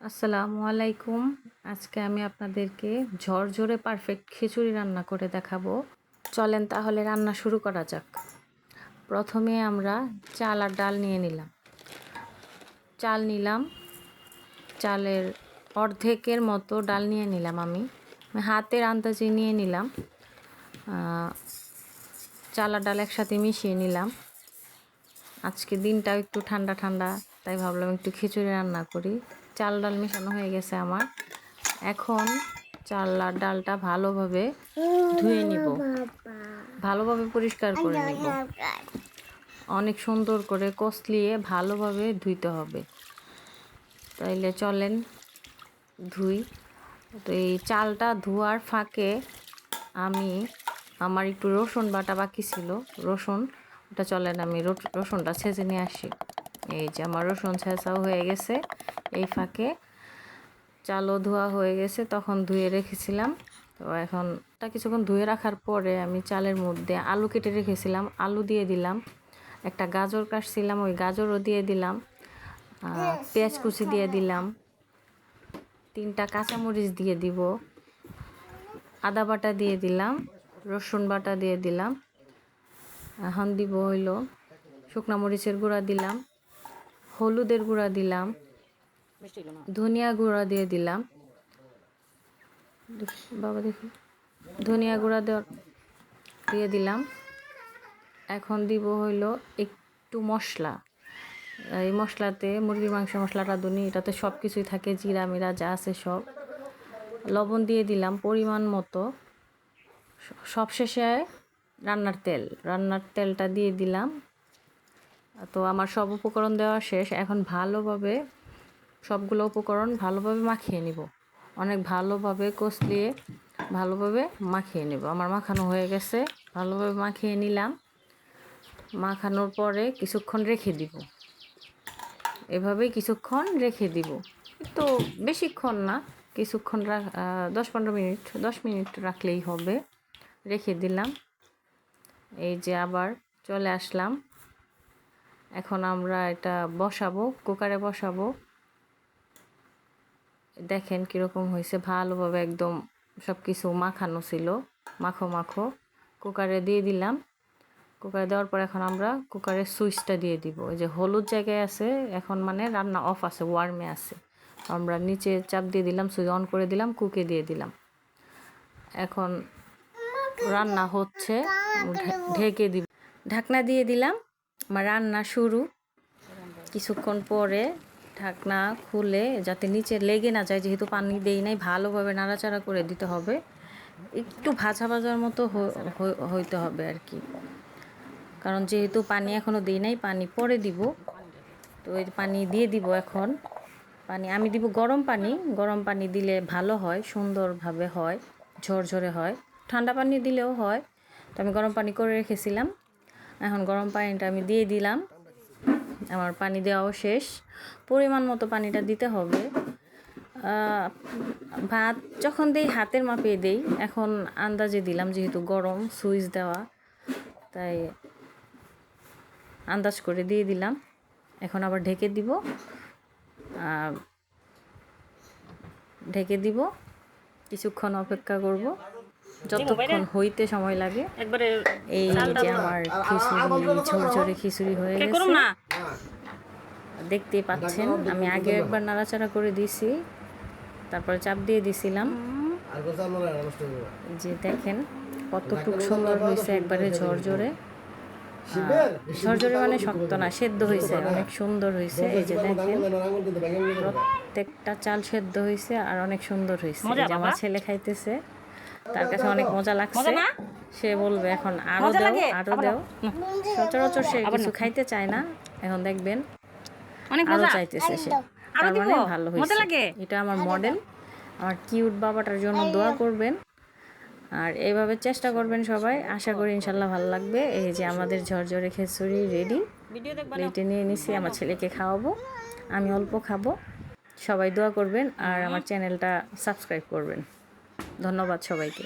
আসসালামু আলাইকুম। আজকে আমি আপনাদেরকে ঝরঝরে পারফেক্ট খিচুড়ি রান্না করে দেখাবো। চলেন তাহলে রান্না শুরু করা যাক। প্রথমে আমরা চাল আর ডাল নিয়ে নিলাম। চাল নিলাম। চালের অর্ধেকের মতো ডাল নিয়ে নিলাম আমি। হাতের আন্দাজে নিয়ে নিলাম। চাল আর ডাল একসাথে মিশিয়ে নিলাম। আজকে দিনটাও একটু ঠান্ডা ঠান্ডা, তাই ভাবলাম একটু খিচুড়ি রান্না করি। চাল ডাল মেশানো হয়ে গেছে আমার। এখন চাল আর ডালটা ভালোভাবে ধুয়ে নিব। ভালোভাবে পরিষ্কার করে নিব। অনেক সুন্দর করে কষলিয়ে ভালোভাবে ধুইতে হবে। তাইলে চলেন ধুই। তো এই চালটা ধোয়ার ফাঁকে আমি আমার একটু রসুন বাটা বাকি ছিল, রসুন। ওটা চলেন আমি রসুনটা ছেঁচে নিয়ে আসি। এই যে আমার রসুন ছেঁচাও হয়ে গেছে। এই ফাঁকে চালও ধোয়া হয়ে গেছে তখন ধুয়ে রেখেছিলাম। তো এখন তা কিছুক্ষণ ধুয়ে রাখার পরে আমি চালের মধ্যে আলু কেটে রেখেছিলাম আলু দিয়ে দিলাম। একটা গাজর কাটছিলাম ওই গাজরও দিয়ে দিলাম। পেঁয়াজ কুচি দিয়ে দিলাম। তিনটা কাঁচামরিচ দিয়ে দিব। আদা বাটা দিয়ে দিলাম রসুন বাটা দিয়ে দিলাম। এখন দিব হইল শুকনা মরিচের গুঁড়া দিলাম। হলুদের গুঁড়া দিলাম। ধনিয়া গুঁড়া দিয়ে দিলাম। বাবা দেখি। ধনিয়া গুঁড়া দিয়ে দিলাম। এখন দিব হইল একটু মশলা। এই মশলাতে মুরগির মাংস মশলাটা দুনি এটাতে সব কিছুই থাকে, জিরা মিরা যা আছে সব। লবণ দিয়ে দিলাম পরিমাণ মতো। সবশেষে রান্নার তেল। রান্নার তেলটা দিয়ে দিলাম। তো আমার সব উপকরণ দেওয়া শেষ। এখন ভালোভাবে সবগুলো উপকরণ ভালোভাবে মাখিয়ে নিব। অনেক ভালোভাবে কষলিয়ে ভালোভাবে মাখিয়ে নেব। আমার মাখানো হয়ে গেছে, ভালোভাবে মাখিয়ে নিলাম। মাখানোর পরে কিছুক্ষণ রেখে দিব। এভাবেই কিছুক্ষণ রেখে দিব। তো বেশিক্ষণ না, কিছুক্ষণ দশ পনেরো মিনিট, দশ মিনিট রাখলেই হবে। রেখে দিলাম। এই যে আবার চলে আসলাম। এখন আমরা এটা বসাবো, কুকারে বসাবো। দেখেন কীরকম হয়েছে, ভালোভাবে একদম সব কিছু মাখানো ছিল। মাখো মাখো। কুকারে দিয়ে দিলাম। কুকারে দেওয়ার পর এখন আমরা কুকারের সুইচটা দিয়ে দিব। যে হলুদ জায়গায় আছে, এখন মানে রান্না অফ আছে, ওয়ার্মে আছে। আমরা নিচে চাপ দিয়ে দিলাম, সুইচ অন করে দিলাম, কুকে দিয়ে দিলাম। এখন রান্না হচ্ছে ঢেকে দিব। ঢাকনা দিয়ে দিলাম। আমার রান্না শুরু। কিছুক্ষণ পরে ঢাকনা খুলে যাতে নিচে লেগে না যায়, যেহেতু পানি দেই নাই, ভালোভাবে নাড়াচাড়া করে দিতে হবে। একটু ভাজা ভাজার মতো হইতে হবে আর কি। কারণ যেহেতু পানি এখনও দিই নাই, পানি পরে দিব। তো ওই পানি দিয়ে দিব এখন। পানি, আমি দিব গরম পানি। গরম পানি দিলে ভালো হয়, সুন্দরভাবে হয়, ঝরঝরে হয়। ঠান্ডা পানি দিলেও হয়। তো আমি গরম পানি করে রেখেছিলাম। এখন গরম পানিটা আমি দিয়ে দিলাম। আমার পানি দেওয়াও শেষ। পরিমাণ মতো পানিটা দিতে হবে। ভাত যখন দেই, হাতের মাপে দেই, এখন আন্দাজে দিলাম যেহেতু গরম, সুইচ দেওয়া, তাই আন্দাজ করে দিয়ে দিলাম। এখন আবার ঢেকে দিব। ঢেকে দিব। কিছুক্ষণ অপেক্ষা করব। যতক্ষণ হইতে সময় লাগে একবারে এই যে আমার খিচুড়ি ঝরঝরে খিচুড়ি হয়ে গেছে না দেখতেই পাচ্ছেন আমি আগে একবার নাড়াচাড়া করে দিছি তারপরে চাপ দিয়ে দিছিলাম যে দেখেন কতটুক সুন্দর হয়েছে একবারে ঝরঝরে ঝরঝরে মানে শক্ত না সেদ্ধ হয়েছে অনেক সুন্দর হয়েছে এই যে দেখেন প্রত্যেকটা চাল সেদ্ধ হয়েছে আর অনেক সুন্দর হয়েছে আমার ছেলে খাইতেছে তার কাছে অনেক মজা লাগছে। সে বলবে এখন আরও দাও? আরও দাও। সচরাচর সে কিছু খাইতে চায় না। এখন দেখবেন অনেক মজা। চাইতেছে সে। আরও তার দিব? মানে ভালো মজা হয়েছে লাগে? এটা আমার মডেল আমার কিউট বাবাটার জন্য দোয়া করবেন। আর এইভাবে চেষ্টা করবেন সবাই। আশা করি ইনশাল্লাহ ভালো লাগবে। এই যে আমাদের ঝরঝরে খেচুড়ি রেডি প্লেটে নিয়ে নিছি আমার ছেলেকে খাওয়াবো। আমি অল্প খাব। সবাই দোয়া করবেন। আর আমার চ্যানেলটা সাবস্ক্রাইব করবেন। ধন্যবাদ সবাইকে।